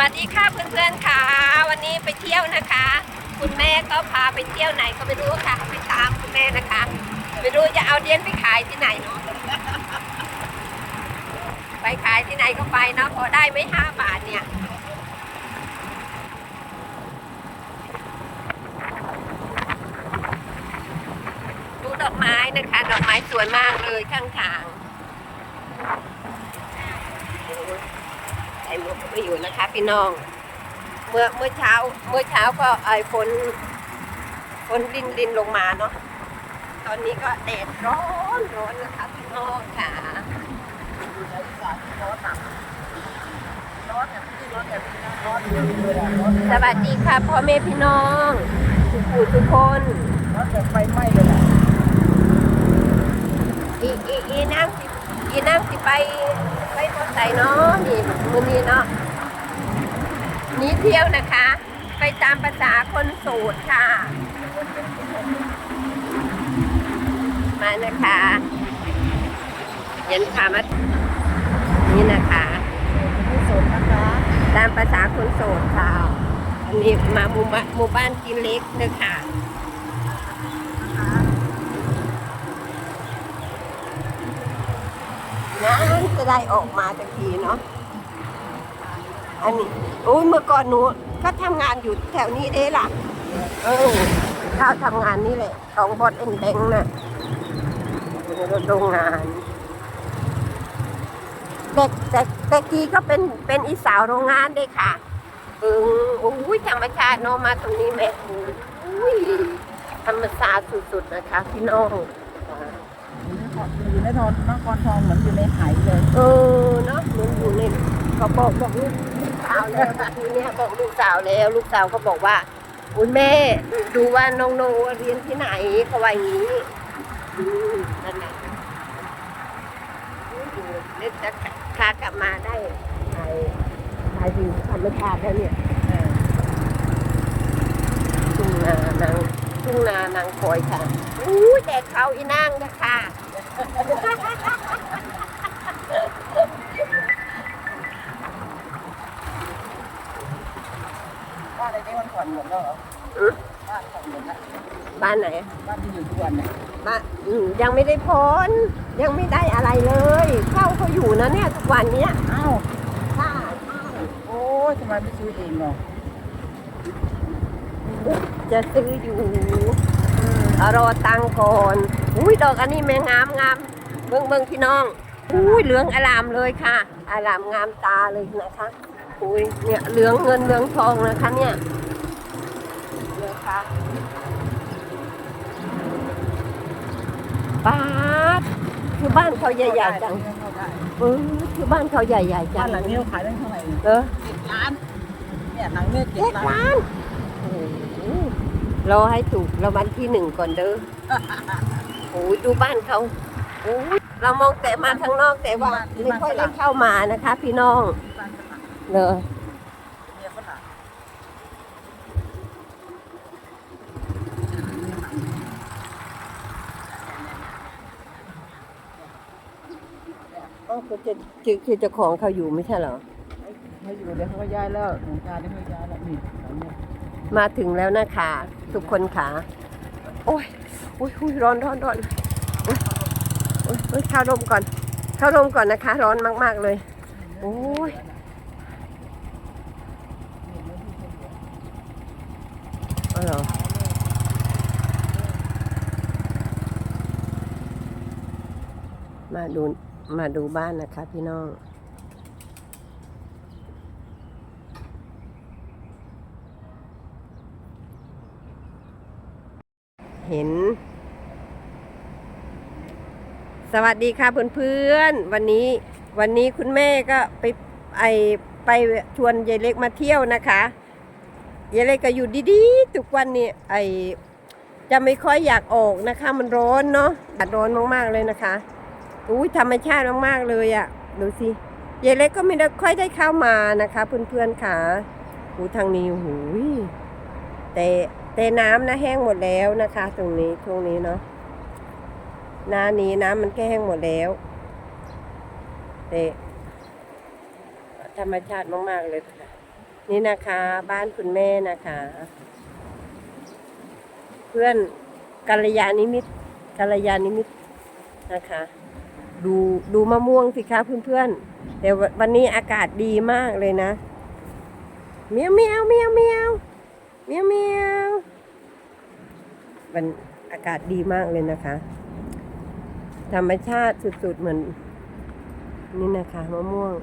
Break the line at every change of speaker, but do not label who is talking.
วัสดีค่ะเพื่อนๆค่ะ วันนี้ไปเที่ยวนะคะ คุณแม่ก็พาไปเที่ยวไหนก็ไม่รู้ค่ะไปตามคุณแม่นะคะไม่รู้จะเอาเดียนไปขายที่ไหนเนาะไปขายที่ไหนก็ไปเนาะพอได้ไหมห้าบาทเนี่ยดูดอกไม้นะคะ ดอกไม้สวยมากเลยข้างทางโอ้ยใส่ หมวกก็ไปอยู่นะคะพี่น้อง เมื่อเมื่อเช้าเมื่อเช้าก็ไอ้ฝนฝนดินดินลงมาเนาะตอนนี้ก็แดดร้อนร้อนนะคะพี่น้องค่ะสวัสดีค่ะพ่อแม่พี่น้องทุกผู้ทุกคน
รถแบบไฟไหม้เลยแหละ
อีอีอีนั่งสิอีนั่งสิไป ไปทอดใส่เนาะนี่มือนี้เนาะหนี้เที่ยวนะคะ ไปตามภาษาคนโสดค่ะ มานะคะเย็นค่ะมานี่นะคะ
ที่สนนะคะ
ตามภาษาคนโสดค่ะอันนี้มาหมู่บ้านหมู่บ้านกินเล็กเลยค่ะนั้น จะได้ออกมาสักทีเนาะอันนี้โอ้ยเมื่อก่อนหนูก็ทำงานอยู่แถวนี้เด้ล่ะ เออข้าวทำงานนี่แหละ ของบอดเอ็นแดงน่ะอยู่ในโรงงานเด็กแต่แต่กี้ก็เป็นเป็นอีสาวโรงงานเด้ค่ะเออโอ้ยธรรมชาติเนาะมาตรงนี้แม่อุ้ยธรรมชาติสุดๆนะคะพี่น้อง อ่า
อยู่ในทอนนครทองเหมือนอยู่ในไหเลย
เออเนาะเหมือนอยู่ในเขาบอกบอกลูกสาวแล้วเมื่อกี้เนี่ยบอกลูกสาวแล้ว ลูกสาวก็บอกว่าคุณแม่ดูว่าน้องโนเรียนที่ไหนเขาว่าอย่างนี้นั่นแหละเล่นจะคากลับมาได้ถ่ายถ่ายวิวธรรมชาติแล้วเนี่ยทุ่งนานางทุ่งนานางคอยค่ะอู้แดดเขาอีนางนะคะ
บ้านอะไรนี่มันผ่อนหมดแล้วเหรอ
อื้อ
บ้านผ่อนหมดแล้ว
บ้านไหน
บ้านที่อยู่ทุกวันเนี่ย
บ้านอืมยังไม่ได้พ้น ยังไม่ได้อะไรเลยเช่าเขาอยู่นะเนี่ยทุกวันเนี้ย
อ้าว
ค่ะ
โอ้ยทำไมไม่ซื้อเองเนาะ
จะซื้ออยู่เอารอตังค์ก่อน อุ้ยดอกอันนี้แม่งามงามเบิ่งเบิ่งพี่น้องอุ้ยเหลืองอลามเลยค่ะอลามงามตาเลยนะคะอุ้ยเนี่ยเหลืองเงินเหลืองทองนะคะเนี่ยเนี่ยค่ะป้าดคือบ้านเขาใหญ่ๆจัง
เข้าได้
เออคือบ้านเขาใหญ่ๆจั
บ้างนหลังนี้เขาขายได้เท่าไหร่เนี่ย
เออ
เจ็ดล้านเนี่ยหลังเนี่ยเจ็
เจ็
ด
ด
ล้าน
ล้านโอ้โหรอให้ถูกรางวัลที่หนึ่งก่อนเด้อ โอ้ยดูบ้านเขาโอ้ยเรามองแต่มาข้างนอกแต่ว่าไม่ค่อยได้เข้ามานะคะ พี่น้อง
บ้านฝรั่ง
เลย
เมียฝรั่ง
อ๋อเขาจะคือคือเจ้าของเขาอยู่ไม่ใช่เหรอ
ไม่อยู่เดี๋ยวเขาก็ย้ายแล้วหลวงตาเดี๋ยวเขาย้ายแล้วนี่หลังเนี่ย
มาถึงแล้วนะคะทุกคนค่ะ โอ้ยโอ้ยโอ้ยร้อนร้อนร้อนโอ้ยโอ้ยโอ้ยเข้าลมก่อน เข้าลมก่อนนะคะ ร้อนมาก ๆ เลย โอ้ยเอาเหรอมาดู มาดูบ้านนะคะพี่น้อง เห็น สวัสดีค่ะเพื่อนๆ วันนี้วันนี้คุณแม่ก็ไปไอไปชวนยายเล็กมาเที่ยวนะคะยายเล็กก็อยู่ดีๆทุกวันนี้ไอจะไม่ค่อยอยากออกนะคะ มันร้อนเนาะอากาศร้อนมากๆเลยนะคะอุ้ยธรรมชาติมากๆเลยอะ่ะดูสิยายเล็กก็ไม่ได้ค่อยได้เข้ามานะคะ เพื่อนๆค่ะหูทางนี้หูยแต่ แต่น้ำนะแห้งหมดแล้วนะคะ ตรงนี้ช่วงนี้เนาะหน้านี้น้ำมันแค่แห้งหมดแล้วแต่ธรรมชาติมาก ๆ เลยค่ะ นี่นะคะ บ้านคุณแม่นะคะ เพื่อนกัลยาณิมิตรกัลยาณิมิตรนะคะ ดูดูมะม่วงสิคะเพื่อนๆแต่วันนี้อากาศดีมากเลยนะเมียวเมียวเมียวเมียว เมียวเมียวมันอากาศดีมากเลยนะคะ ธรรมชาติสุดๆเหมือน นี่นะคะมะม่วง